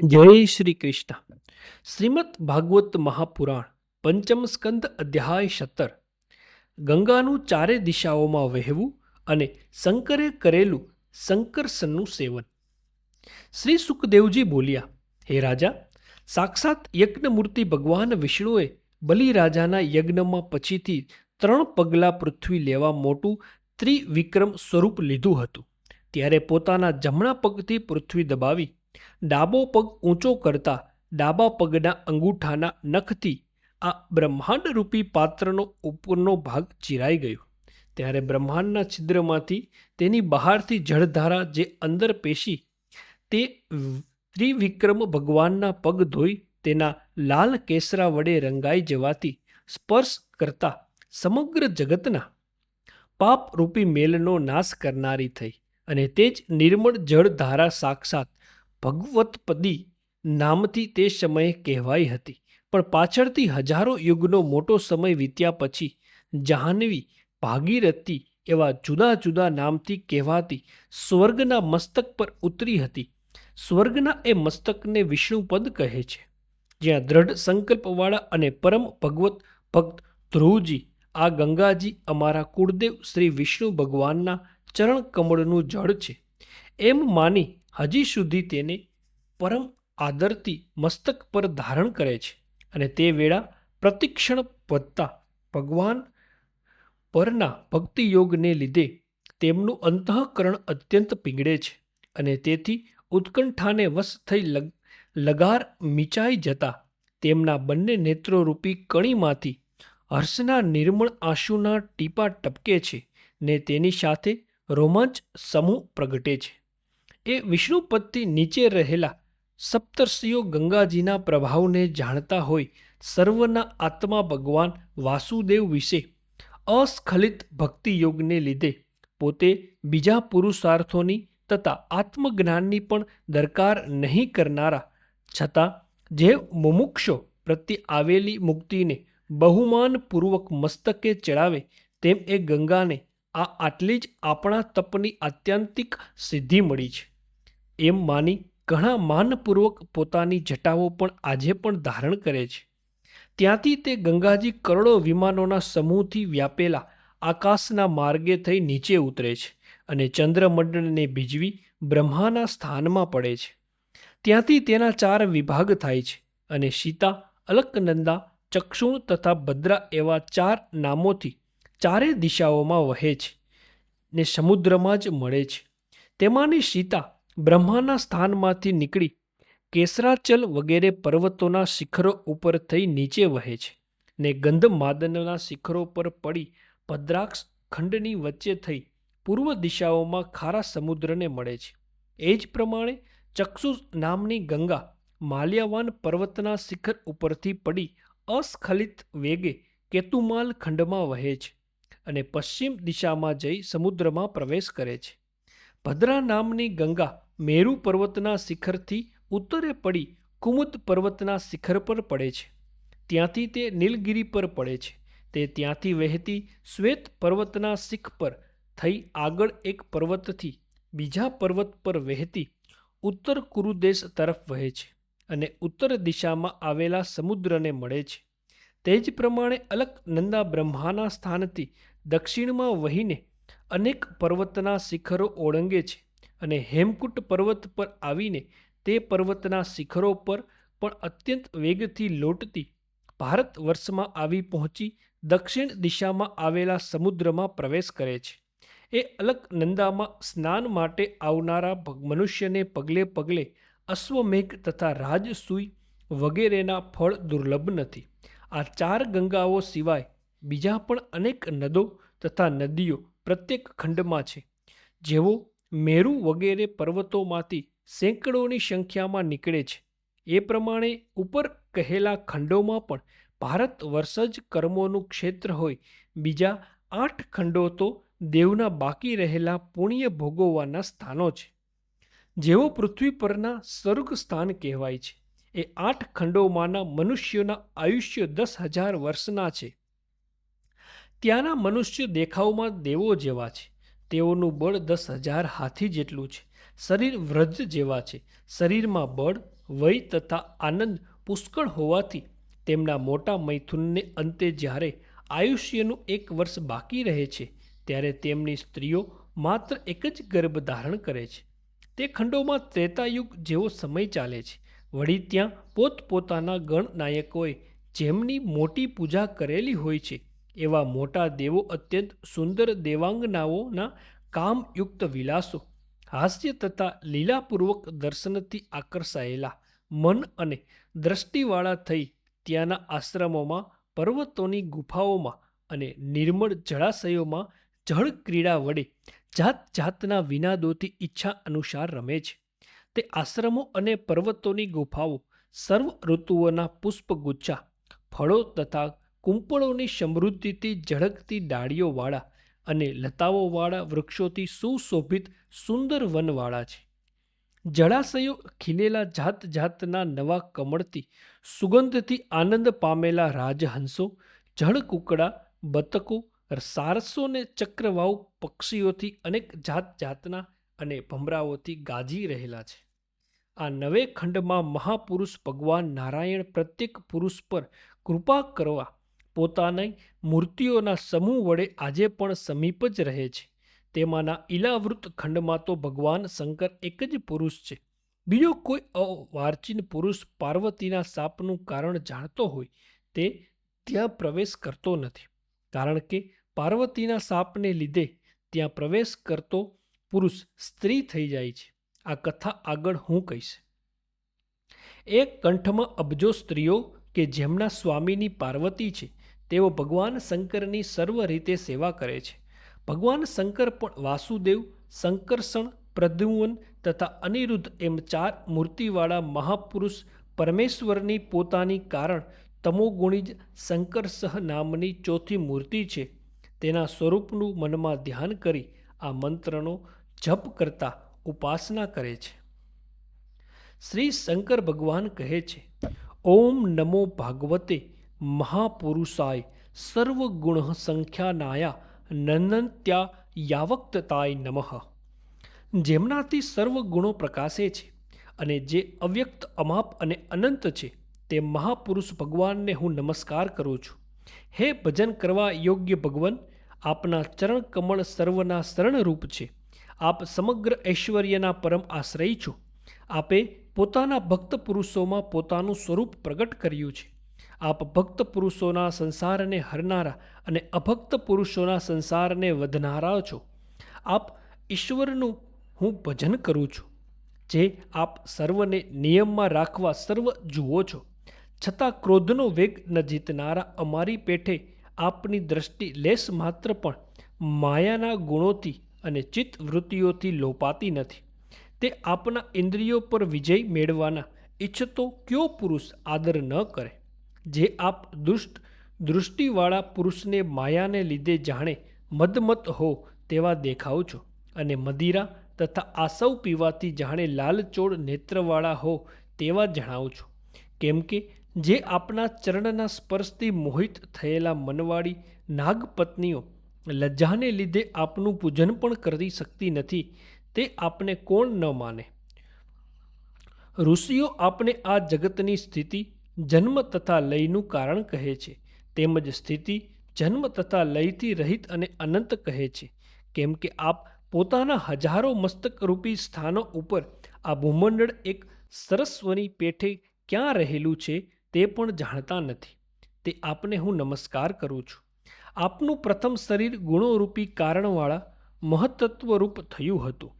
જય શ્રી કૃષ્ણ. શ્રીમદ ભાગવત મહાપુરાણ, પંચમ સ્કંદ અધ્યાય સત્તર. ગંગાનું ચારે દિશાઓમાં વહેવું અને શંકરે કરેલું શંકરસનનું સેવન. શ્રી સુખદેવજી બોલ્યા, હે રાજા, સાક્ષાત યજ્ઞમૂર્તિ ભગવાન વિષ્ણુએ બલિરાજાના યજ્ઞમાં પછીથી ત્રણ પગલાં પૃથ્વી લેવા મોટું ત્રિવિક્રમ સ્વરૂપ લીધું હતું. ત્યારે પોતાના જમણા પગથી પૃથ્વી દબાવી ડાબો પગ ઊંચો કરતા ડાબા પગના અંગૂઠાના નખથી આ બ્રહ્માંડરૂપી પાત્રનો ઉપરનો ભાગ ચીરાઈ ગયો. ત્યારે બ્રહ્માંડના છિદ્રમાંથી તેની બહારથી જળધારા જે અંદર પેશી તે ત્રિવિક્રમ ભગવાનના પગ ધોઈ તેના લાલ કેસરા વડે રંગાઈ જવાથી સ્પર્શ કરતા સમગ્ર જગતના પાપરૂપી મેલનો નાશ કરનારી થઈ અને તે જ નિર્મળ જળધારા સાક્ષાત ભગવતપદી નામથી તે સમયે કહેવાઈ હતી. પણ પાછળથી હજારો યુગનો મોટો સમય વીત્યા પછી જાહ્નવી ભાગીરથી એવા જુદા જુદા નામથી કહેવાતી સ્વર્ગના મસ્તક પર ઉતરી હતી. સ્વર્ગના એ મસ્તકને વિષ્ણુપદ કહે છે. જ્યાં દ્રઢ સંકલ્પવાળા અને પરમ ભગવત ભક્ત ધ્રુવજી, આ ગંગાજી અમારા કુળદેવ શ્રી વિષ્ણુ ભગવાનના ચરણ કમળનું જળ છે. એમ માની હજી સુધી તેને પરમ આદરથી મસ્તક પર ધારણ કરે છે અને તે વેળા પ્રતિક્ષણ વધતા ભગવાન પરના ભક્તિયોગને લીધે તેમનું અંતઃકરણ અત્યંત પીગળે છે અને તેથી ઉત્કંઠાને વશ થઈ લગ, લગાર મીચાઈ જતા તેમના બંને નેત્રોરૂપી કણીમાંથી હર્ષના નિર્મળ આંસુના ટીપા ટપકે છે ને તેની સાથે રોમાંચ સમૂહ પ્રગટે છે. એ વિષ્ણુપદથી નીચે રહેલા સપ્તર્ષિઓ ગંગાજીના પ્રભાવને જાણતા હોય સર્વના આત્મા ભગવાન વાસુદેવ વિશે અસ્ખલિત ભક્તિયોગને લીધે પોતે બીજા પુરુષાર્થોની તથા આત્મજ્ઞાનની પણ દરકાર નહીં કરનારા છતાં જે મુમુક્ષો પ્રત્યે આવેલી મુક્તિને બહુમાનપૂર્વક મસ્તકે ચડાવે તેમ એ ગંગાને આ આટલી જ આપણા તપની આત્યંતિક સિદ્ધિ મળી છે. એમ માની ઘણા માનપૂર્વક પોતાની જટાઓ પણ આજે પણ ધારણ કરે છે. ત્યાંથી તે ગંગાજી કરોડો વિમાનોના સમૂહથી વ્યાપેલા આકાશના માર્ગે થઈ નીચે ઉતરે છે અને ચંદ્રમંડળને ભીજવી બ્રહ્માના સ્થાનમાં પડે છે. ત્યાંથી તેના ચાર વિભાગ થાય છે અને સીતા, અલકનંદા ચક્ષુણ તથા ભદ્રા એવા ચાર નામોથી ચારે દિશાઓમાં વહે છે ને સમુદ્રમાં જ મળે છે. તેમાંની સીતા બ્રહ્માના સ્થાનમાંથી નીકળી કેસરાચલ વગેરે પર્વતોના શિખરો ઉપર થઈ નીચે વહે છે ને ગંધમાદનના શિખરો પર પડી ભદ્રાક્ષ ખંડની વચ્ચે થઈ પૂર્વ દિશાઓમાં ખારા સમુદ્રને મળે છે. એ જ પ્રમાણે ચક્ષુ નામની ગંગા માલ્યાવાન પર્વતના શિખર ઉપરથી પડી અસ્ખલિત વેગે કેતુમાલ ખંડમાં વહે છે અને પશ્ચિમ દિશામાં જઈ સમુદ્રમાં પ્રવેશ કરે છે. ભદ્રા નામની ગંગા મેરુ પર્વતના શિખરથી ઉત્તરે પડી કુમુદ પર્વતના શિખર પર પડે છે. ત્યાંથી તે નીલગિરી પર પડે છે. તે ત્યાંથી વહેતી શ્વેત પર્વતના શિખ પર થઈ આગળ એક પર્વતથી બીજા પર્વત પર વહેતી ઉત્તર કુરુદેશ તરફ વહે છે અને ઉત્તર દિશામાં આવેલા સમુદ્રને મળે છે. તે જ પ્રમાણે અલકનંદા બ્રહ્માના સ્થાનથી દક્ષિણમાં વહીને અનેક પર્વતના શિખરો ઓળંગે છે. અને હેમકૂટ પર્વત પર આવીને તે પર્વતના શિખરો પર પણ અત્યંત વેગથી લોટતી ભારત વર્ષમાં આવી પહોંચી દક્ષિણ દિશામાં આવેલા સમુદ્રમાં પ્રવેશ કરે છે. એ અલકનંદામાં સ્નાન માટે આવનારા મનુષ્યને પગલે પગલે અશ્વમેઘ તથા રાજસૂય વગેરેના ફળ દુર્લભ નથી. આ ચાર ગંગાઓ સિવાય બીજા પણ અનેક નદો તથા નદીઓ પ્રત્યેક ખંડમાં છે. જેવો મેરુ વગેરે પર્વતોમાંથી સેંકડોની સંખ્યામાં નીકળે છે. એ પ્રમાણે ઉપર કહેલા ખંડોમાં પણ ભારત વર્ષ જ કર્મોનું ક્ષેત્ર હોય, બીજા આઠ ખંડો તો દેવના બાકી રહેલા પુણ્ય ભોગવવાના સ્થાનો છે. જેઓ પૃથ્વી પરના સ્વર્ગ સ્થાન કહેવાય છે. એ આઠ ખંડોમાંના મનુષ્યોના આયુષ્ય દસ હજાર વર્ષના છે. ત્યાંના મનુષ્ય દેખાવમાં દેવો જેવા છે. તેઓનું બળ દસ હજાર હાથી જેટલું છે. શરીર વ્રજ જેવા છે. શરીરમાં બળ, વય તથા આનંદ પુષ્કળ હોવાથી તેમના મોટા મૈથુનને અંતે જ્યારે આયુષ્યનું એક વર્ષ બાકી રહે છે, ત્યારે તેમની સ્ત્રીઓ માત્ર એક જ ગર્ભ ધારણ કરે છે. તે ખંડોમાં ત્રેતાયુગ જેવો સમય ચાલે છે. વળી ત્યાં પોતપોતાના ગણનાયકોએ જેમની મોટી પૂજા કરેલી હોય છે એવા મોટા દેવો અત્યંત સુંદર દેવાંગનાઓના કામયુક્ત વિલાસો, હાસ્ય તથા લીલાપૂર્વક દર્શનથી આકર્ષાયેલા મન અને દ્રષ્ટિવાળા થઈ ત્યાંના આશ્રમોમાં, પર્વતોની ગુફાઓમાં અને નિર્મળ જળાશયોમાં જળ ક્રીડા વડે જાત જાતના વિનાદોથી ઈચ્છા અનુસાર રમે છે. તે આશ્રમો અને પર્વતોની ગુફાઓ સર્વ ઋતુઓના પુષ્પગુચ્છા, ફળો તથા કુંપળોની સમૃદ્ધિથી ઝળકતી ડાળીઓવાળા અને લતાઓવાળા વૃક્ષોથી સુશોભિત સુંદર વનવાળા છે. જળાશયો ખીલેલા જાત જાતના નવા કમળથી સુગંધથી આનંદ પામેલા રાજહંસો, જળકુકડા, બતકો, સારસો ને ચક્રવાવ પક્ષીઓથી અનેક જાત જાતના અને ભમરાઓથી ગાજી રહેલા છે. આ નવે ખંડમાં મહાપુરુષ ભગવાન નારાયણ પ્રત્યેક પુરુષ પર કૃપા કરવા પોતાની મૂર્તિઓના સમૂહ વડે આજે પણ સમીપ જ રહે છે. તેમાંના ઇલાવૃત ખંડમાં તો ભગવાન શંકર એક જ પુરુષ છે. બીજો કોઈ અવાર્ચીન પુરુષ પાર્વતીના સાપનું કારણ જાણતો હોય, તે ત્યાં પ્રવેશ કરતો નથી. કારણ કે પાર્વતીના સાપને લીધે ત્યાં પ્રવેશ કરતો પુરુષ સ્ત્રી થઈ જાય છે. આ કથા આગળ હું કહીશ. એક કંઠમાં અબજો સ્ત્રીઓ કે જેમના સ્વામીની પાર્વતી છે તેઓ ભગવાન શંકરની સર્વ રીતે સેવા કરે છે. ભગવાન શંકર પણ વાસુદેવ શંકરષણ પ્રદ્યુમન તથા અનિરુદ્ધ એમ ચાર મૂર્તિવાળા મહાપુરુષ પરમેશ્વરની પોતાની કારણ તમોગુણી જ શંકરસહ નામની ચોથી મૂર્તિ છે. તેના સ્વરૂપનું મનમાં ધ્યાન કરી આ મંત્રનો જપ કરતા ઉપાસના કરે છે. શ્રી શંકર ભગવાન કહે છે, ઓમ નમો ભાગવતે મહાપુરુષાય સર્વગુણ સંખ્યાનાયા નનંત્યા યાવક્તતાય નમઃ. જેમનાથી સર્વ ગુણો પ્રકાશે છે અને જે અવ્યક્ત અમાપ અને અનંત છે, તે મહાપુરુષ ભગવાનને હું નમસ્કાર કરું છું. હે ભજન કરવા યોગ્ય ભગવાન, આપના ચરણ કમળ સર્વના શરણરૂપ છે. આપ સમગ્ર ઐશ્વર્યના પરમ આશ્રય છો. આપે પોતાના ભક્ત પુરુષોમાં પોતાનું સ્વરૂપ પ્રગટ કર્યું છે. આપ ભક્ત પુરુષોના સંસારને હરનારા અને અભક્ત પુરુષોના સંસારને વધનારા છો. આપ ઈશ્વરનું હું ભજન કરું છું, જે આપ સર્વને નિયમમાં રાખવા સર્વ જુઓ છો. છતાં ક્રોધનો વેગ ન જીતનારા અમારી પેઠે આપની દ્રષ્ટિ લેશ માત્ર પણ માયાના ગુણોથી અને ચિત્ત વૃત્તિઓથી લોપાતી નથી. તે આપના ઇન્દ્રિયો પર વિજય મેળવાના ઈચ્છતો કયો પુરુષ આદર ન કરે? જે આપ દુષ્ટ દૃષ્ટિવાળા પુરુષને માયાને લીધે જાણે મદમત હો તેવા દેખાવ છો. અને મદિરા તથા આસવ પીવાથી જાણે લાલચોળ નેત્રવાળા હો તેવા જણાવો છો. કેમ કે જે આપના ચરણના સ્પર્શથી મોહિત થયેલા મનવાળી નાગપત્નીઓ લજ્જાને લીધે આપનું પૂજન પણ કરી શકતી નથી, તે આપને કોણ ન માને? ઋષિઓ આપને આ જગતની સ્થિતિ જન્મ તથા લયનું કારણ કહે છે. તેમજ સ્થિતિ જન્મ તથા લયથી રહિત અને અનંત કહે છે. કેમ કે આપ પોતાના હજારો મસ્તકરૂપી સ્થાનો ઉપર આ ભૂમંડળ એક સરસ્વની પેઠે ક્યાં રહેલું છે તે પણ જાણતા નથી. તે આપને હું નમસ્કાર કરું છું. આપનું પ્રથમ શરીર ગુણોરૂપી કારણવાળા મહત્તત્વરૂપ થયું હતું.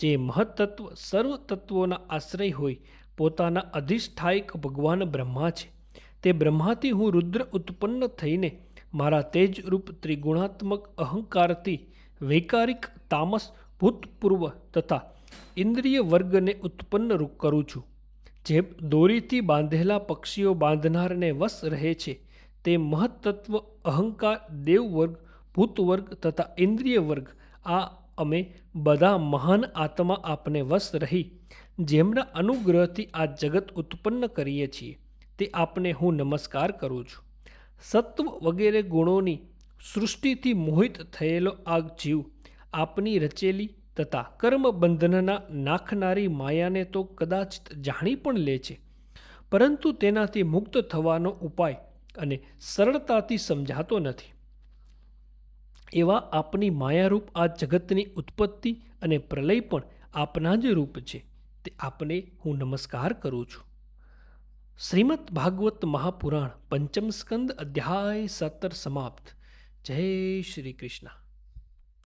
જે મહત્તત્વ સર્વ આશ્રય હોય પોતાના અધિષ્ઠાયક ભગવાન બ્રહ્મા છે. તે બ્રહ્માથી હું રુદ્ર ઉત્પન્ન થઈને મારા તેજરૂપ ત્રિગુણાત્મક અહંકારથી વૈકારિક તામસ ભૂતપૂર્વ તથા ઇન્દ્રિય વર્ગને ઉત્પન્ન કરું છું. જે દોરીથી બાંધેલા પક્ષીઓ બાંધનારને વશ રહે છે, તે મહત્તત્વ અહંકાર દેવવર્ગ, ભૂતવર્ગ તથા ઇન્દ્રિય વર્ગ આ અમે બધા મહાન આત્મા આપને વશ રહી જેમના અનુગ્રહથી આ જગત ઉત્પન્ન કરીએ છીએ, તે આપને હું નમસ્કાર કરું છું. સત્વ વગેરે ગુણોની સૃષ્ટિથી મોહિત થયેલો આ જીવ આપની રચેલી તથા કર્મબંધનના નાખનારી માયાને તો કદાચ જાણી પણ લે છે. પરંતુ તેનાથી મુક્ત થવાનો ઉપાય અને સરળતાથી સમજાતો નથી. એવા આપની માયારૂપ આ જગતની ઉત્પત્તિ અને પ્રલય પણ આપના જ રૂપ છે. તે આપને હું નમસ્કાર કરું છું. શ્રીમદ ભાગવત મહાપુરાણ પંચમ સ્કંદ અધ્યાય સત્તર સમાપ્ત. જય શ્રી કૃષ્ણ.